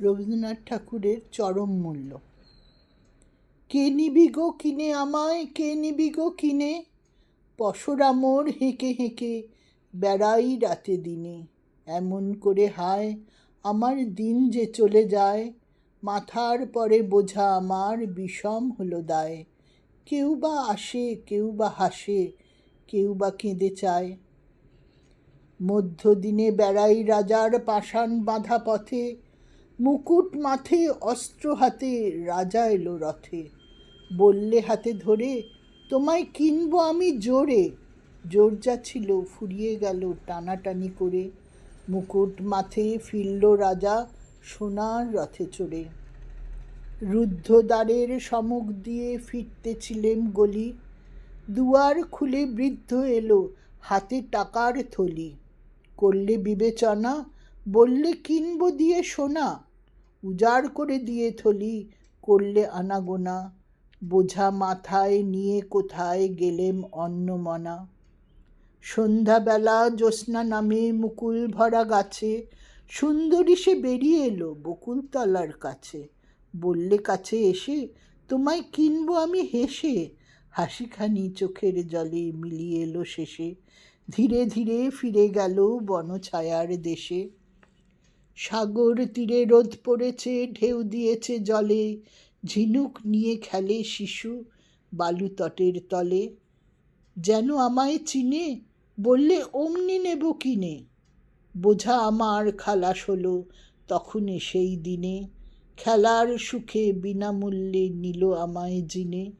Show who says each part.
Speaker 1: রবীন্দ্রনাথ ঠাকুরের চরম মূল্য। কে নিবি গো কিনে আমায়, কে নিবি গো কিনে? পশরা মোর হেঁকে হেঁকে বেড়াই রাতে দিনে। এমন করে হায়, আমার দিন যে চলে যায়। মাথার পরে বোঝা আমার বিষম হলো দায়। কেউ বা আসে, কেউ বা হাসে, কেউ বা কেঁদে চায়। মধ্যদিনে বেড়াই রাজার পাষাণ বাঁধা পথে মুকুট মাথে অস্ত্র হাতে রাজা এলো রথে। বললে হাতে ধরে, তোমায় কিনবো আমি জোরে। জোর যা ছিল ফুরিয়ে গেল টানাটানি করে। মুকুট মাথে ফিরল রাজা সোনার রথে চড়ে। রুদ্ধদ্বারের সমুখ দিয়ে ফিরতেছিলেম গলি। দুয়ার খুলে বৃদ্ধ এলো হাতে টাকার থলি। করলে বিবেচনা, বললে, কিনবো দিয়ে সোনা। উজাড় করে দিয়ে থলি, করলে আনাগোনা। বোঝা মাথায় নিয়ে কোথায় গেলেম অন্নমনা সন্ধ্যাবেলা জ্যোৎস্না নামে মুকুল ভরা গাছে, সুন্দরী সে বেরিয়ে এলো বকুলতলার কাছে। বললে, কাছে এসে তোমায় কিনবো আমি হেসে? হাসিখানি চোখের জলে মিলিয়ে এলো শেষে। ধীরে ধীরে ফিরে গেল বনছায়ার দেশে। সাগর তীরে রোদ পড়েছে, ঢেউ দিয়েছে জলে। ঝিনুক নিয়ে খেলে শিশু বালু তটের তলে। যেন আমায় চিনে, বললে অমনি নেব কিনে। বোঝা আমার খালাস হলো তখনই সেই দিনে। খেলার সুখে বিনামূল্যে নিল আমায় জিনে।